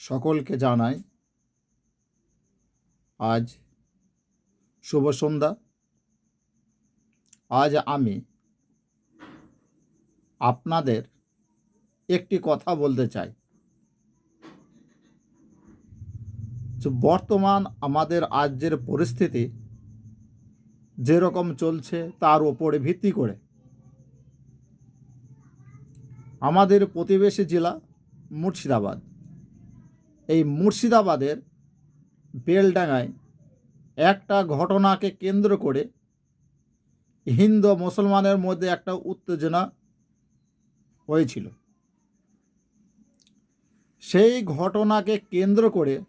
সকলকে জানাই আজ শুভ সন্ধ্যা। আজ আমি আপনাদের একটি কথা বলতে চাই। বর্তমান আমাদের রাজ্যের পরিস্থিতি যেরকম চলছে তার ওপরে ভিত্তি করে আমাদের প্রতিবেশী জেলা মুর্শিদাবাদ। এই মুর্শিদাবাদের বেলডাঙায় একটা ঘটনাকে কেন্দ্র করে হিন্দু মুসলমানের মধ্যে একটা উত্তেজনা হয়েছিল। সেই ঘটনাকে কেন্দ্র করে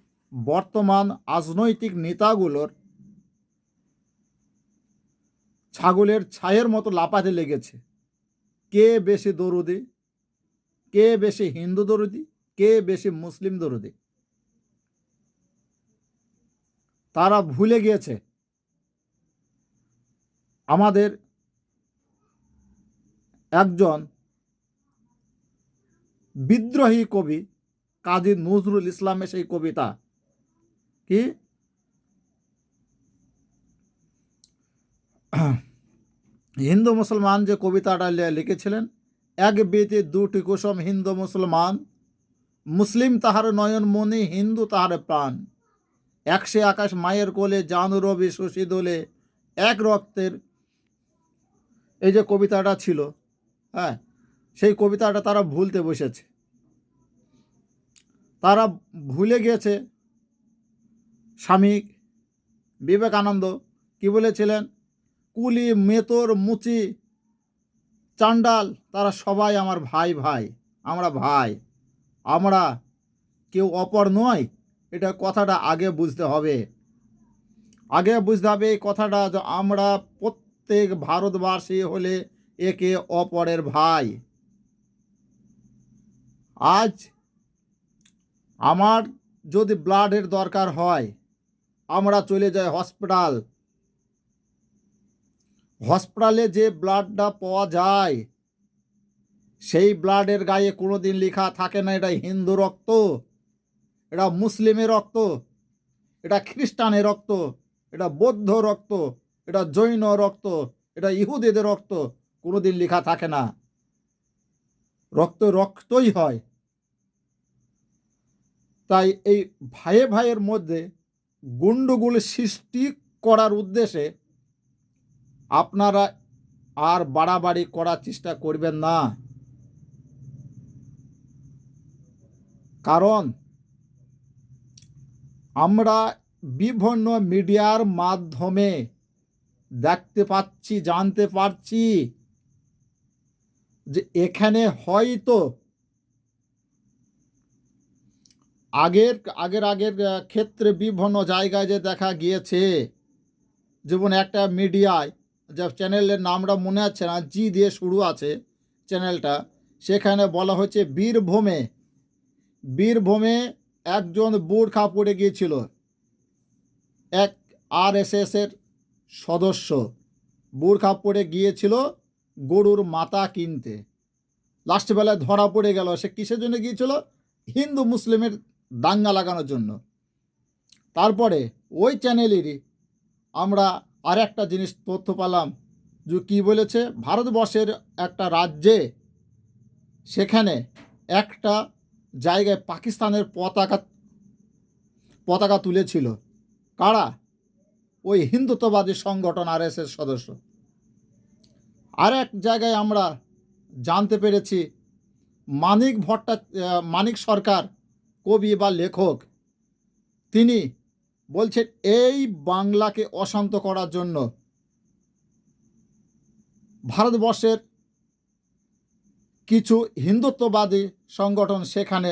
বর্তমান রাজনৈতিক নেতাগুলোর ছাগলের ছায়ের মতো লাপাতে লেগেছে। কে বেশি দরুদি? কে বেশি হিন্দু দরুদি? কে বেশি মুসলিম দরুদি? তারা ভুলে গিয়েছে। আমাদের একজন বিদ্রোহী কবি কাজী নজরুল ইসলামের সেই কবিতা কি? হিন্দু মুসলমান যে কবিতাটা লিখেছিলেন, এক বেতে দুটি কুসুম হিন্দু মুসলমান, মুসলিম তাহার নয়ন মনে হিন্দু তাহার প্রাণ। একশে আকাশ মায়ের কোলে, জানু রবি শশী দোলে। এক রক্তের এই যে কবিতাটা ছিল হ্যাঁ সেই কবিতাটা তারা ভুলতে বসেছে। তারা ভুলে গিয়েছে স্বামী বিবেকানন্দ কি বলেছিলেন? কুলি মেতর মুচি চান্ডাল, তারা সবাই আমার ভাই ভাই, আমরা ভাই, আমরা কেউ অপর নয় এটা কথাটা আগে বুঝতে হবে। আগে বুঝতে হবে এই কথাটা যে আমরা প্রত্যেক ভারতবাসী হলে একে অপরের ভাই। আজ আমার যদি ব্লাডের দরকার হয়, আমরা চলে যাই হসপিটাল। হসপিটালে যে ব্লাডটা পাওয়া যায়, সেই ব্লাডের গায়ে কোনো দিন লেখা থাকে না, এটা হিন্দু রক্ত। এটা মুসলিমের রক্ত, এটা খ্রিস্টানের রক্ত, এটা বৌদ্ধ রক্ত, এটা জৈন রক্ত, এটা ইহুদিদের রক্ত কোনো দিন লেখা থাকে না। রক্ত রক্তই হয়। তাই এই ভাইয়ে ভাইয়ের মধ্যে গুন্ডগুল সৃষ্টি করার উদ্দেশ্যে আপনারা আর বাড়াবাড়ি করার চেষ্টা করবেন না। কারণ আমরা বিভিন্ন মিডিয়ার মাধ্যমে দেখতে পাচ্ছি, জানতে পারছি যে এখানে হয়তো আগের আগের আগের ক্ষেত্রে বিভিন্ন জায়গায় যে দেখা গিয়েছে, যেমন একটা মিডিয়ায় যা চ্যানেলের নামটা মনে আছে না, জি দিয়ে শুরু আছে চ্যানেলটা, সেখানে বলা হচ্ছে বীরভূমে বীরভূমে একজন বুড়খা পড়ে গিয়েছিল। এক আর এর সদস্য বুড়খা পড়ে গিয়েছিল গরুর মাথা কিনতে। লাস্ট বেলায় ধরা পড়ে গেল, সে কিসের জন্য গিয়েছিল? হিন্দু মুসলিমের দাঙ্গা লাগানোর জন্য। তারপরে ওই চ্যানেলেরই আমরা আর একটা জিনিস তথ্য পেলাম যে কী বলেছে, ভারতবর্ষের একটা রাজ্যে সেখানে একটা জায়গায় পাকিস্তানের পতাকা পতাকা তুলেছিল। কারা? ওই হিন্দুত্ববাদী সংগঠন আর সদস্য। আর এক জায়গায় আমরা জানতে পেরেছি, মানিক ভট্টা মানিক সরকার, কবি বা লেখক, তিনি বলছেন, এই বাংলাকে অশান্ত করার জন্য ভারতবর্ষের কিছু হিন্দুত্ববাদী সংগঠন সেখানে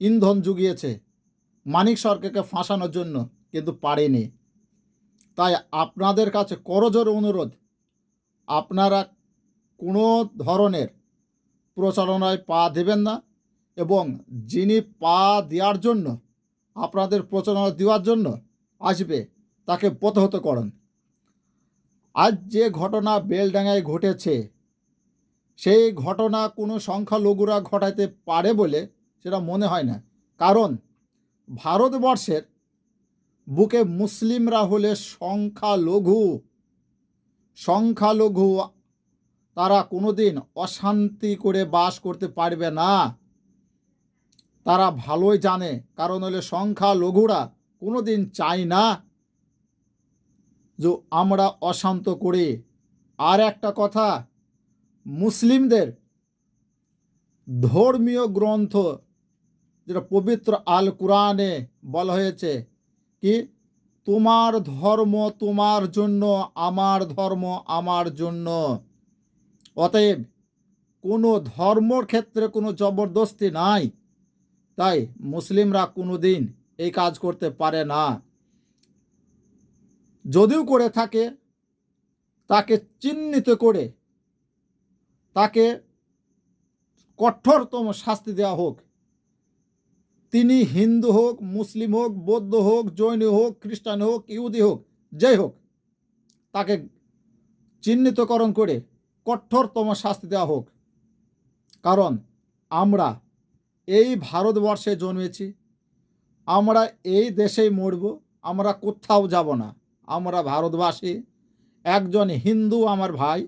ইন্ধন জুগিয়েছে। মানিক সরকারকে ফাঁসানোর জন্য কিন্তু পারেনি। তাই আপনাদের কাছে করজোর অনুরোধ, আপনারা কোনো ধরনের প্রচারণায় পা দেবেন না এবং যিনি পা দেওয়ার জন্য, আপনাদের প্রচারণা দেওয়ার জন্য আসবে, তাকে প্রতিহত করুন। আজ যে ঘটনা বেলডাঙ্গায় ঘটেছে সেই ঘটনা কোনো সংখ্যালঘুরা ঘটাইতে পারে বলে সেটা মনে হয় না। কারণ ভারতবর্ষের বুকে মুসলিমরা হলে সংখ্যালঘু সংখ্যালঘু তারা কোনোদিন অশান্তি করে বাস করতে পারবে না। তারা ভালোই জানে, কারণ হলে সংখ্যালঘুরা কোনো দিন চায় না যে আমরা অশান্ত করি। আর একটা কথা মুসলিমদের ধর্মীয় গ্রন্থ যেটা পবিত্র আল কোরআনে বলা হয়েছে কি, তোমার ধর্ম তোমার জন্য, আমার ধর্ম আমার জন্য। অতএব কোনো ধর্মর ক্ষেত্রে কোনো জবরদস্তি নাই। তাই মুসলিমরা কোনো দিন এই কাজ করতে পারে না। যদিও করে থাকে, তাকে চিহ্নিত করে তাকে কঠোরতম শাস্তি দেওয়া হোক। তিনি হিন্দু হোক, মুসলিম হোক, বৌদ্ধ হোক, জৈন হোক, খ্রিস্টান হোক, ইহুদি হোক, যাই হোক, তাকে চিহ্নিতকরণ করে কঠোরতম শাস্তি দেওয়া হোক। কারণ আমরা এই ভারতবর্ষে জন্মেছি, আমরা এই দেশেই মরব, আমরা কোথাও যাব না। আমরা ভারতবাসী, একজন হিন্দু আমার ভাই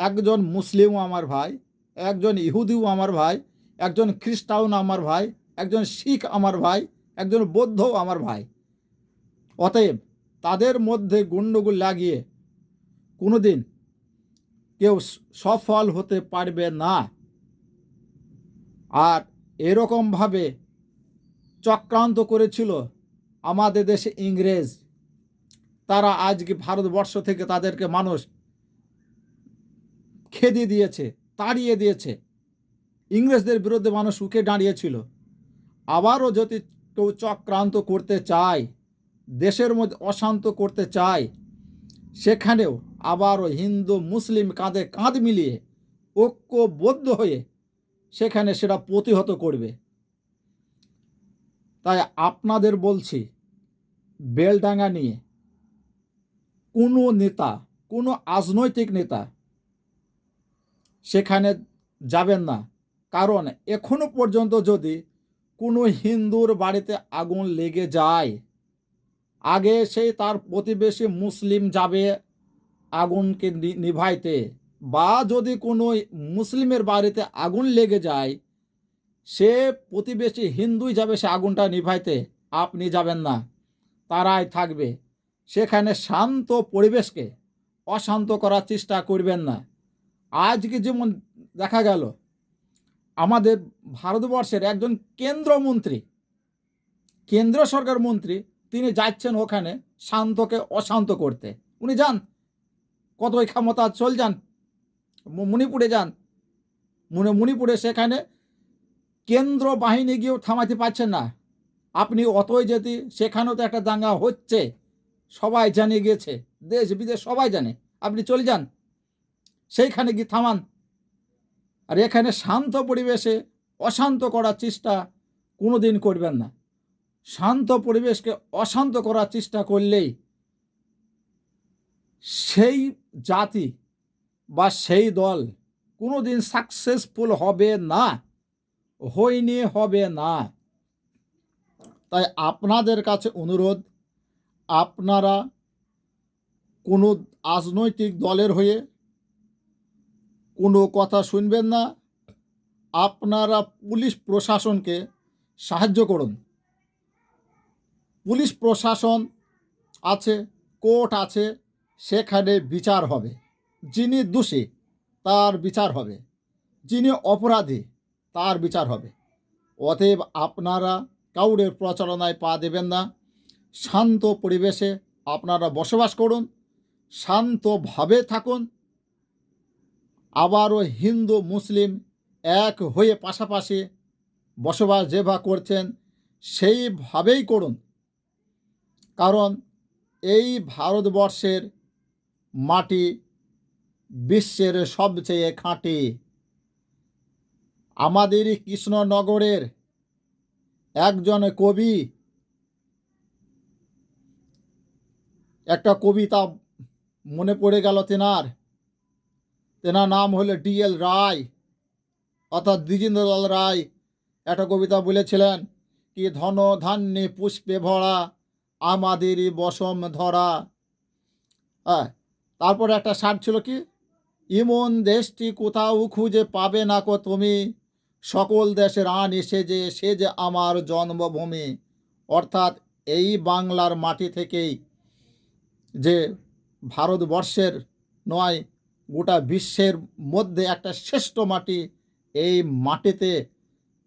একজন মুসলিমও আমার ভাই, একজন ইহুদিও আমার ভাই, একজন খ্রিস্টান আমার ভাই, একজন শিখ আমার ভাই, একজন বৌদ্ধও আমার ভাই। অতএব তাদের মধ্যে গণ্ডগোল লাগিয়ে কোনো দিন কেউ সফল হতে পারবে না। আর এরকমভাবে চক্রান্ত করেছিল আমাদের দেশে ইংরেজ। তারা আজকে ভারতবর্ষ থেকে তাদেরকে মানুষ খেদিয়ে দিয়েছে, তাড়িয়ে দিয়েছে। ইংরেজদের বিরুদ্ধে মানুষ উঠে দাঁড়িয়েছিল। আবারও যদি কেউ চক্রান্ত করতে চায়, দেশের মধ্যে অশান্ত করতে চায়, সেখানেও আবারও হিন্দু, মুসলিম কাঁধে কাঁধ মিলিয়ে ঐক্যবদ্ধ হয়ে সেখানে সেটা প্রতিহত করবে। তাই আপনাদের বলছি, বেলডাঙ্গা নিয়ে কোনো নেতা, কোনো রাজনৈতিক নেতা সেখানে যাবেন না। কারণ এখনও পর্যন্ত যদি কোনো হিন্দুর বাড়িতে আগুন লেগে যায়, আগে সেই তার প্রতিবেশী মুসলিম যাবে আগুনকে নিভাইতে। বা যদি কোনো মুসলিমের বাড়িতে আগুন লেগে যায়, সে প্রতিবেশী হিন্দুই যাবে সে আগুনটা নিভাইতে। আপনি যাবেন না, তারাই থাকবে। সেখানে শান্ত পরিবেশকে অশান্ত করার চেষ্টা করবেন না। আজকে যেমন দেখা গেল, আমাদের ভারতবর্ষের একজন কেন্দ্রমন্ত্রী কেন্দ্র সরকার মন্ত্রী, তিনি যাচ্ছেন ওখানে শান্তকে অশান্ত করতে। উনি যান, কত ওই ক্ষমতা চল যান মণিপুরে যান। মনে মণিপুরে সেখানে কেন্দ্র বাহিনী গিয়েও থামাতে পারছেন না। আপনি অতই যদি সেখানেও তো একটা দাঙ্গা হচ্ছে, সবাই জানিয়ে গিয়েছে দেশ বিদেশ সবাই জানে, আপনি চলে যান। সেইখানে গিয়ে থামান। আর এখানে শান্ত পরিবেশে অশান্ত করার চেষ্টা কোনো দিন করবেন না। শান্ত পরিবেশকে অশান্ত করার চেষ্টা করলেই সেই জাতি বা সেই দল কোনো দিন সাকসেসফুল হবে না, হয়নি হবে না। তাই আপনাদের কাছে অনুরোধ, আপনারা কোনো রাজনৈতিক দলের হয়ে কোনো কথা শুনবেন না। আপনারা পুলিশ প্রশাসনকে সাহায্য করুন। পুলিশ প্রশাসন আছে, কোর্ট আছে, সেখানে বিচার হবে। যিনি দোষী, তার বিচার হবে। যিনি অপরাধী, তার বিচার হবে। অতএব আপনারা কাউরের প্রচারণায় পা দেবেন না। শান্ত পরিবেশে আপনারা বসবাস করুন। শান্তভাবে থাকুন। আবারও হিন্দু, মুসলিম এক হয়ে পাশাপাশি বসবাস যেভাবে করছেন, সেইভাবেই করুন। কারণ এই ভারতবর্ষের মাটি বিশ্বের সবচেয়ে খাঁটি। আমাদেরই কৃষ্ণনগরের একজন কবি, একটা কবিতা মনে পড়ে গেল তেনার। তেনার নাম হলো ডিএল রায়, অর্থাৎ দ্বিজেন্দ্রলাল রায়। একটা কবিতা বলেছিলেন কি, ধন ধান্যে পুষ্পে ভরা আমাদেরই বসম ধরা। হ্যাঁ তারপরে একটা সার ছিল কি, ইমন দেশটি কোথাও খুঁজে পাবে না কো তুমি, সকল দেশের আন এসে যে সে যে আমার জন্মভূমি। অর্থাৎ এই বাংলার মাটি থেকেই যে ভারতবর্ষের নয় গোটা বিশ্বের মধ্যে একটা শ্রেষ্ঠ মাটি, এই মাটিতে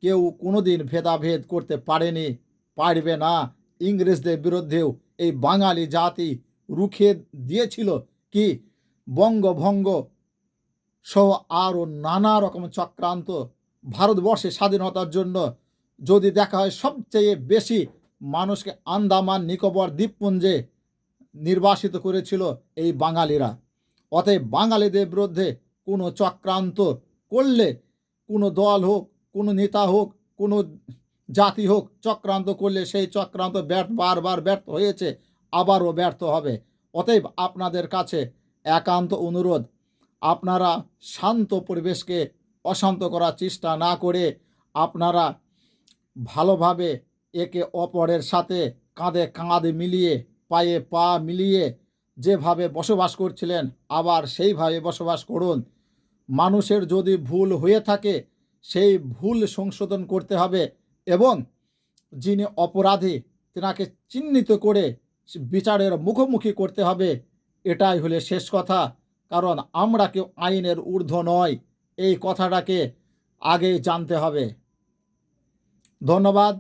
কেউ কোনোদিন ভেদাভেদ করতে পারেনি, পারবে না। ইংরেজদের বিরুদ্ধেও এই বাঙালি জাতি রুখে দিয়েছিল কি? বঙ্গভঙ্গ সহ আরও নানা রকম চক্রান্ত ভারতবর্ষের স্বাধীনতার জন্য। যদি দেখা হয় সবচেয়ে বেশি মানুষকে আন্দামান, নিকোবর, দ্বীপপুঞ্জে নির্বাসিত করেছিল এই বাঙালিরা। অতএব বাঙালিদের বিরুদ্ধে কোনো চক্রান্ত করলে কোনো দল হোক, কোনো নেতা হোক, কোনো জাতি হোক চক্রান্ত করলে সেই চক্রান্ত ব্যর্থ, বারবার ব্যর্থ হয়েছে, আবারও ব্যর্থ হবে। অতএব আপনাদের কাছে একান্ত অনুরোধ, আপনারা শান্ত পরিবেশকে অশান্ত করার চেষ্টা না করে আপনারা ভালোভাবে একে অপরের সাথে কাঁধে কাঁধ মিলিয়ে, পায়ে পা মিলিয়ে যেভাবে বসবাস করছিলেন, আবার সেইভাবে বসবাস করুন। মানুষের যদি ভুল হয়ে থাকে, সেই ভুল সংশোধন করতে হবে এবং যিনি অপরাধী, তেনাকে চিহ্নিত করে বিচারের মুখোমুখি করতে হবে। এটাই হলে শেষ কথা, কারণ আমরা কেউ আইনের ঊর্ধ্ব নয় এই কথাটাকে আগে জানতে হবে। ধন্যবাদ।